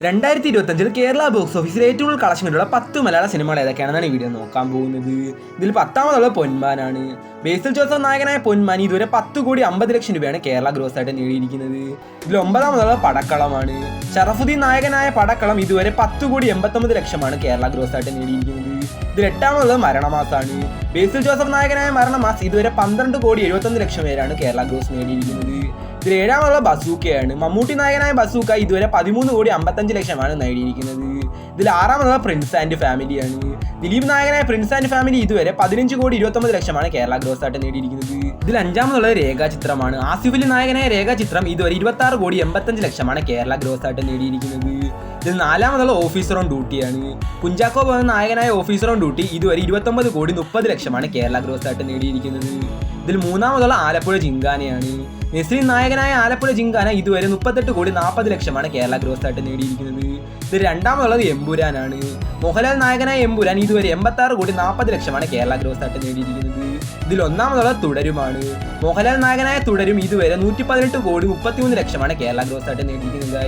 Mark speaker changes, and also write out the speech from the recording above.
Speaker 1: രണ്ടായിരത്തി ഇരുപത്തഞ്ചിൽ കേരള ബോക്സ് ഓഫീസിൽ ഏറ്റവും കൂടുതൽ കളക്ഷൻ കിട്ടുള്ള പത്ത് മലയാള സിനിമകൾ ഏതൊക്കെയാണെന്നാണ് ഈ വീഡിയോ നോക്കാൻ പോകുന്നത്. ഇതിൽ പത്താമതുള്ള പൊന്മാനാണ് ബേസിൽ ജോസഫ് നായകനായ പൊന്മാനി ഇതുവരെ പത്ത് കോടി അമ്പത് ലക്ഷം രൂപയാണ് കേരള ഗ്രോസ് ആയിട്ട് നേടിയിരിക്കുന്നത്. ഇതിൽ ഒമ്പതാമതുള്ള പടക്കളമാണ്. ഷറഫുദ്ദീൻ നായകനായ പടക്കളം ഇതുവരെ പത്ത് കോടി എൺപത്തൊമ്പത് ലക്ഷമാണ് കേരള ഗ്രോസ് ആയിട്ട് നേടിയിരിക്കുന്നത്. ഇതിൽ എട്ടാമതുള്ളത് മരണമാസാണ്. ബേസിൽ ജോസഫ് നായകനായ മരണമാസ് ഇതുവരെ പന്ത്രണ്ട് കോടി എഴുപത്തൊന്ന് ലക്ഷം പേരാണ് കേരള ഗ്രോസ് നേടിയിരിക്കുന്നത്. ഇതിൽ ഏഴാമതുള്ള ബസൂക്കയാണ്. മമ്മൂട്ടി നായകനായ ബസൂക്ക ഇതുവരെ പതിമൂന്ന് കോടി അമ്പത്തഞ്ച് ലക്ഷമാണ് നേടിയിരിക്കുന്നത്. ഇതിൽ ആറാമതുള്ള പ്രിൻസ് ആൻഡ് ഫാമിലിയാണ്. ദിലീപ് നായകനായ പ്രിൻസ് ആൻഡ് ഫാമിലി ഇതുവരെ പതിനഞ്ച് കോടി ഇരുപത്തൊമ്പത് ലക്ഷമാണ് കേരള ആയിട്ട് നേടിയിരിക്കുന്നത് ഇതിൽ അഞ്ചാമതുള്ള രേഖാചിത്രമാണ്. ആസിഫിലെ നായകനായ രേഖാചിത്രം ഇതുവരെ ഇരുപത്തി ആറ് കോടി എൺപത്തഞ്ച് ലക്ഷമാണ് കേരള ഗ്രോസായിട്ട് നേടിയിരിക്കുന്നത്. ഇതിൽ നാലാമതുള്ള ഓഫീസർ ഓൺ ഡ്യൂട്ടിയാണ്. കുഞ്ചാക്കോ പോകുന്ന നായകനായ ഓഫീസർ ഓൺ ഡ്യൂട്ടി ഇതുവരെ ഇരുപത്തൊമ്പത് കോടി മുപ്പത് ലക്ഷമാണ് കേരള ഗ്രോസായിട്ട് നേടിയിരിക്കുന്നത്. ഇതിൽ മൂന്നാമതുള്ള ആലപ്പുഴ ജിങ്കാനയാണ്. നെസ്ലിൻ നായകനായ ആലപ്പുഴ ജിങ്കാന ഇതുവരെ മുപ്പത്തെട്ട് കോടി നാൽപ്പത് ലക്ഷമാണ് കേരള ഗ്രോസ് ആയിട്ട് നേടിയിരിക്കുന്നത്. ഇത് രണ്ടാമതുള്ളത് എമ്പുരാനാണ്. മോഹൻലാൽ നായകനായ എമ്പുരാൻ ഇതുവരെ എൺപത്തി ആറ് കോടി നാൽപ്പത് ലക്ഷമാണ് കേരള ഗ്രോസ് ആയിട്ട് നേടിയിരിക്കുന്നത്. ഇതിൽ ഒന്നാമതുള്ളത് തുടരുമാണ്. മോഹൻലാൽ നായകനായ തുടരും ഇതുവരെ നൂറ്റി പതിനെട്ട് കോടി മുപ്പത്തിമൂന്ന് ലക്ഷമാണ് കേരള ഗ്രോസ് ആയിട്ട് നേടിയിരിക്കുന്നത്